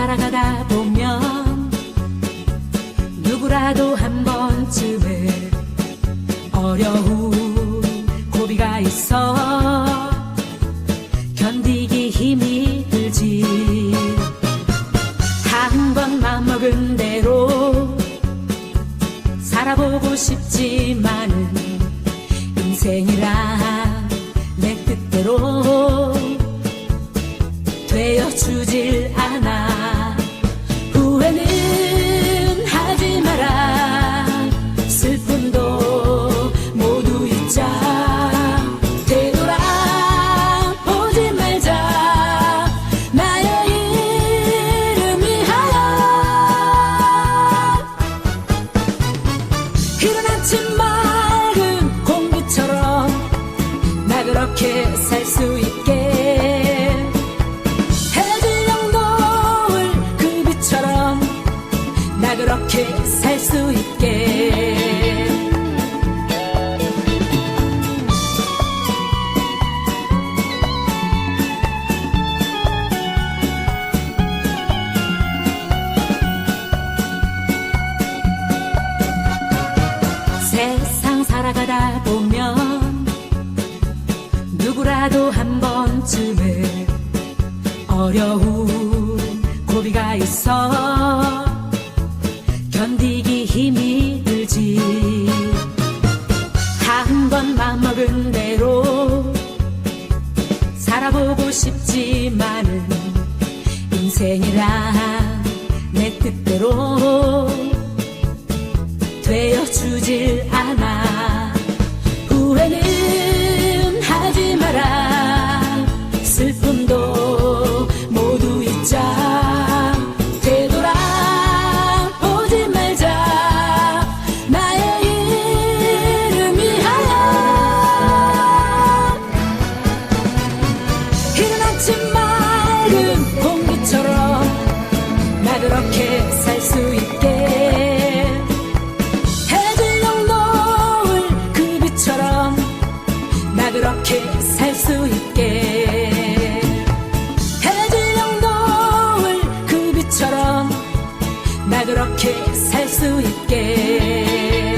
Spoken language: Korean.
살아가다 보면 누구라도 한 번쯤은 어려운 고비가 있어 견디기 힘이 들지. 한번 맘먹은 대로 살아보고 싶지만은 인생이란 내 뜻대로 되어주질 않아 이른 아침 맑은 공기처럼 나 그렇게 살 수 있게. 해질녘 노을 그 빛처럼 나 그렇게 세상 살아가다 보면 누구라도 한 번쯤은 어려운 고비가 있어 견디기 힘이 들지. 한 번 맘먹은 대로 살아보고 싶지만은 인생이란 내 뜻대로 되어주질 맑은 공기처럼 나 그렇게 살 수 있게. 해질녘 노을 그 빛처럼 나 그렇게 살 수 있게. 해질녘 노을 그 빛처럼 나 그렇게 살 수 있게